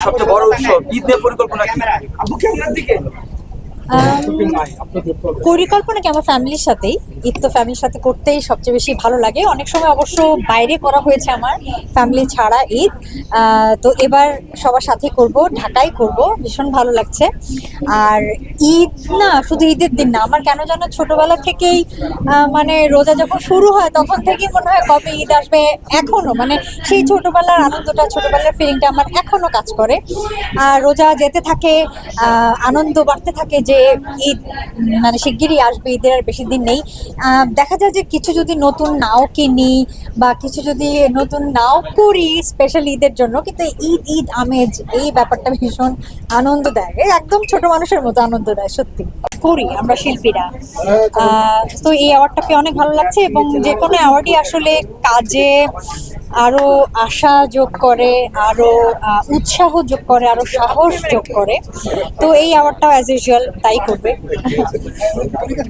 সবচেয়ে বড় উৎসব ঈদের পরিকল্পনা কি? আম, পরিকল্পনা কি? আমার ফ্যামিলির সাথেই। ঈদ তো ফ্যামিলির সাথে করতেই সবচেয়ে বেশি ভালো লাগে। অনেক সময় অবশ্য বাইরে করা হয়েছে আমার ফ্যামিলি ছাড়া ঈদ। তো এবার সবার সাথে করব, ঢাকায় করব, ভীষণ ভালো লাগছে। আর ঈদ না, শুধু ঈদের দিন না, আমার কেন যেন ছোটবেলা থেকেই মানে রোজা যখন শুরু হয়, তখন থেকেই মনে হয় কবে ঈদ আসবে এখনও। মানে সেই ছোটবেলার আনন্দটা, ছোটবেলার ফিলিংটা আমার এখনও কাজ করে। আর রোজা যেতে থাকে আনন্দ বাড়তে থাকে যে ঈদ মানে শিগগিরই আসবে, ঈদের আর বেশি দিন নেই। দেখা যায় যে কিছু যদি নতুন নাও কিনি বা কিছু যদি নতুন নাও করি স্পেশাল ঈদের জন্য, কিন্তু ঈদ ঈদ, আমেজ, এই ব্যাপারটা ভীষণ আনন্দ দেয়। একদম ছোট মানুষের মতো আনন্দ দেয়, সত্যি। করি আমরা শিল্পীরা। তো এই অ্যাওয়ার্ডটা পেয়ে অনেক ভালো লাগছে এবং যে কোনো অ্যাওয়ার্ডই আসলে কাজে আরও আশা যোগ করে, আরও উৎসাহ যোগ করে, আরও সাহস যোগ করে। তো এই অ্যাওয়ার্ডটাও অ্যাজ ইউজুয়াল তাই করবে।